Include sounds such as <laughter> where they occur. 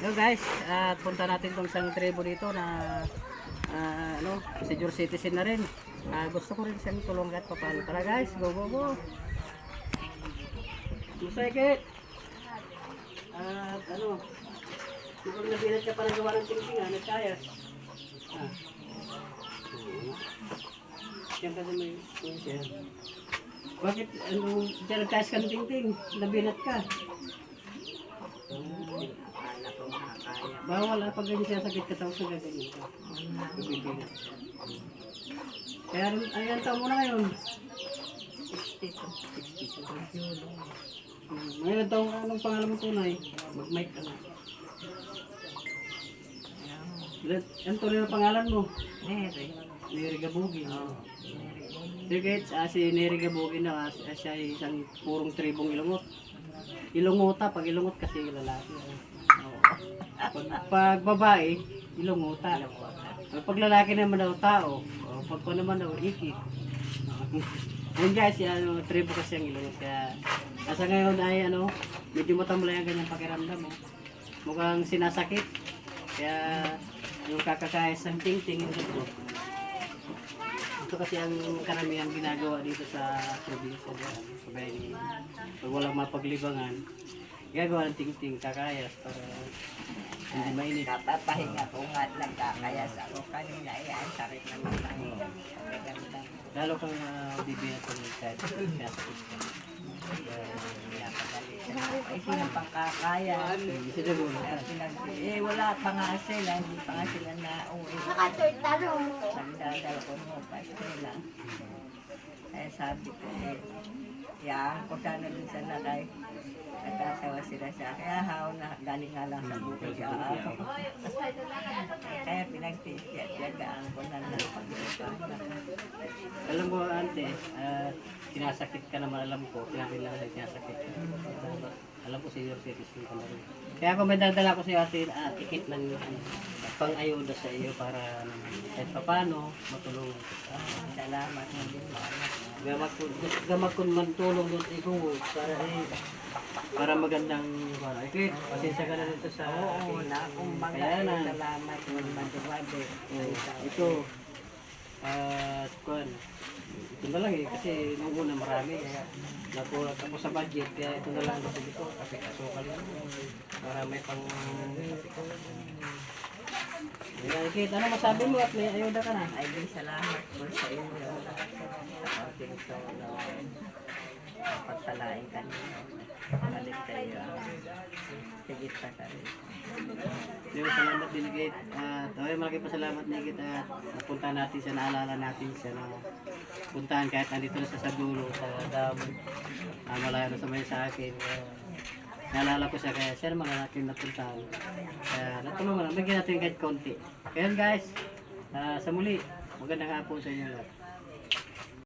Yo guys, at punta natin tong isang tribo dito na ah, ano, senior citizen na rin. Ah, gusto ko rin siyang tulungan at papaano. Tara guys, go go go. Musaykit. At ano, siguro nabilat ka para gawa ng tingtingan at kaya. Ah. Yan kasi may may. Bakit ano, dyan nagkayas ka ng tingting? Nabinat ka. Bawal ah, pag ganyan siya sakit ka tapos na ganyan ka. Bibigyan. Kaya rin, ayan taon mo na ngayon. 62. 62. Hmm, Ngayon taon ka, anong pangalan mo tunay? Mag-mic ka na. Ilan, ang tunay na pangalan mo? Nere. Neri Gabugi. Sige, ah, si Neri Gabugi na, ah, siya ay isang purong tribong ilungot. Ilungota, pag ilungot kasi lalaki. Oo. Pag, pag babae, ilungota. Pag lalaki naman daw tao, o pag ko naman daw iki. <laughs> Yun guys, si ano, tribo kasi ang ilungot. Kaya, asa ngayon ay ano, medyo matamlay ang ganyang pakiramdam. Oh. Mukhang sinasakit. Kaya, yung kakakayas ng ting-ting yung. Ito kasi ang karamihan ginagawa dito sa probinsya ni, pag walang mapaglibangan, gagawa ng ting-ting, kakayas para hindi mainit. Kapapahinga ko nga at nagkakayas ako kanina. Eh, ang sakit naman ng maganda. Lalo kang uh, bibiyat ko ng kahit Pinapadali. Eh, sino pang kakaya? Isa na muna. Eh, wala pa nga sila. Hindi pa nga sila na uwi. Nagdadala ko mo pa sila. Eh, sabi ko, eh, yaan ko sana dun sa nakay. Nagkasawa sila akin. Ah, haw na, galing nga lang sa bukid siya. Kaya pinagtitiyagaan ko na lang pag-iupahan. Alam mo, ante, ah, sinasakit ka naman, alam ko. Sinabi lang na sinasakit ka. Alam ko, senior citizen ka na rin. Kaya kung may dadala ko sa iyo, ate, ah, tikit ng ano, pang-ayuda sa iyo para naman kahit papano, matulungan kita. Salamat mga Gamak ko, gamak ko man tulong doon ikaw para eh, para magandang ano. Ikit, pasensya ka na dito sa Oo, na Kaya na. salamat maduwade. Oh, ito, at kuan, ito na lang eh, kasi nung una marami, kaya nakulat ako sa budget, kaya ito na lang ako dito, kasi kasukal yun, para may pang... Kaya ikit, ano masabi mo at may ayuda ka na? Ay, di salamat po sa inyo. Sa ating ito na pagpalain kanina. Balik kayo ang tigit sa kanina. Mo salamat din Ikit. At okay, malaki pa salamat ni Ikit at napunta natin siya, naalala natin siya na puntahan kahit nandito na sa Sagulo, sa dam. Ah, malayo na sa may sa akin. Kaya, naalala ko siya kaya naman na natin napuntahan. Kaya natulungan bigyan natin kahit konti. Kaya guys, ah, sa muli, magandang hapon sa inyo lahat.